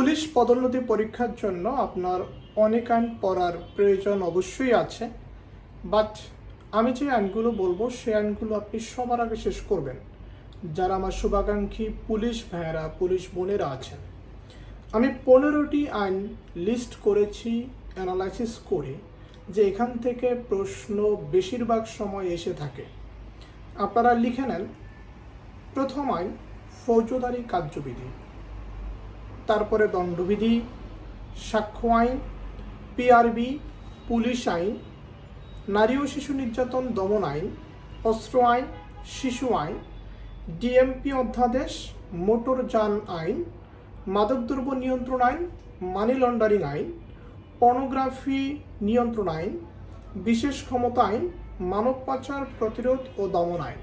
Police পদোন্নতি পরীক্ষার জন্য আপনার অনেক আইন পড়ার প্রয়োজন অবশ্যই আছে। বাট আমি যে আইনগুলো বলব, সেই আইনগুলো আপনি সবার আগে শেষ করবেন। যারা আমার শুভাকাঙ্ক্ষী পুলিশ ভাইয়েরা, পুলিশ বোনেরা আছেন, আমি পনেরোটি আইন লিস্ট করেছি অ্যানালাইসিস করে যে এখান থেকে প্রশ্ন বেশিরভাগ সময় এসে থাকে। আপনারা লিখে নেন, প্রথম আইন, ফৌজদারি কার্যবিধি। তারপরে দণ্ডবিধি, সাক্ষ্য আইন, পিআরবি, পুলিশ আইন, নারী ও শিশু নির্যাতন দমন আইন, অস্ত্র আইন, শিশু আইন, ডিএমপি অধ্যাদেশ মোটরযান আইন মাদকদ্রব্য নিয়ন্ত্রণ আইন, মানি লন্ডারিং আইন, পর্নোগ্রাফি নিয়ন্ত্রণ আইন, বিশেষ ক্ষমতা আইন, মানব পাচার প্রতিরোধ ও দমন আইন।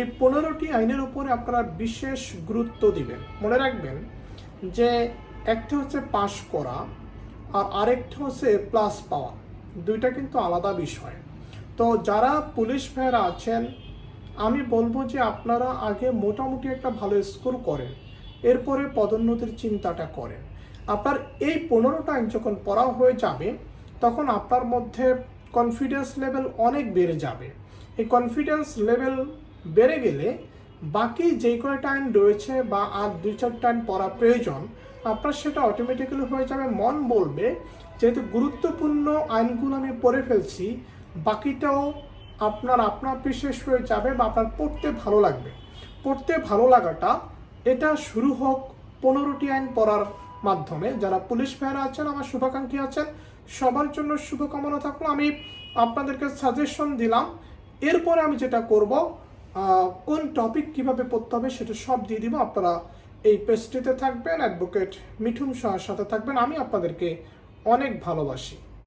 এই পনেরোটি আইনের উপরে আপনারা বিশেষ গুরুত্ব দিবেন। মনে রাখবেন যে একটা হচ্ছে পাশ করা আর আরেকটা হচ্ছে প্লাস পাওয়া। দুইটা কিন্তু আলাদা বিষয়। তো যারা পুলিশ ভাইয়েরা আছেন, আমি বলব যে আপনারা আগে মোটামুটি একটা ভালো স্কোর করেন। এরপরে পদোন্নতির চিন্তাটা করেন। আপনার এই পনেরোটা যখন পড়া হয়ে যাবে, তখন আপনার মধ্যে কনফিডেন্স লেভেল অনেক বেড়ে যাবে। এই কনফিডেন্স লেভেল বেড়ে গেলে বাকি যে কয়টা আইন রয়েছে বা আর দুই চারটা আইন পড়া প্রয়োজন, আপনার সেটা অটোমেটিক্যালি হয়ে যাবে। মন বলবে, যেহেতু গুরুত্বপূর্ণ আইনগুলো আমি পড়ে ফেলছি, বাকিটাও আপনার আপনার বিশেষ হয়ে যাবে বা আপনার পড়তে ভালো লাগবে। পড়তে ভালো লাগাটা, এটা শুরু হোক পনেরোটি আইন পড়ার মাধ্যমে। যারা পুলিশ ভাইয়েরা আছেন, আমার শুভাকাঙ্ক্ষী আছেন, সবার জন্য শুভকামনা থাকল। আমি আপনাদেরকে সাজেশন দিলাম। এরপরে আমি যেটা করব কোন টপিক কীভাবে পড়তে হবে সেটা সব দিয়ে দিব। আপনারা এই পেজটিতে থাকবেন অ্যাডভোকেট মিঠুন শাহর সাথে থাকবেন। আমি আপনাদেরকে অনেক ভালোবাসি।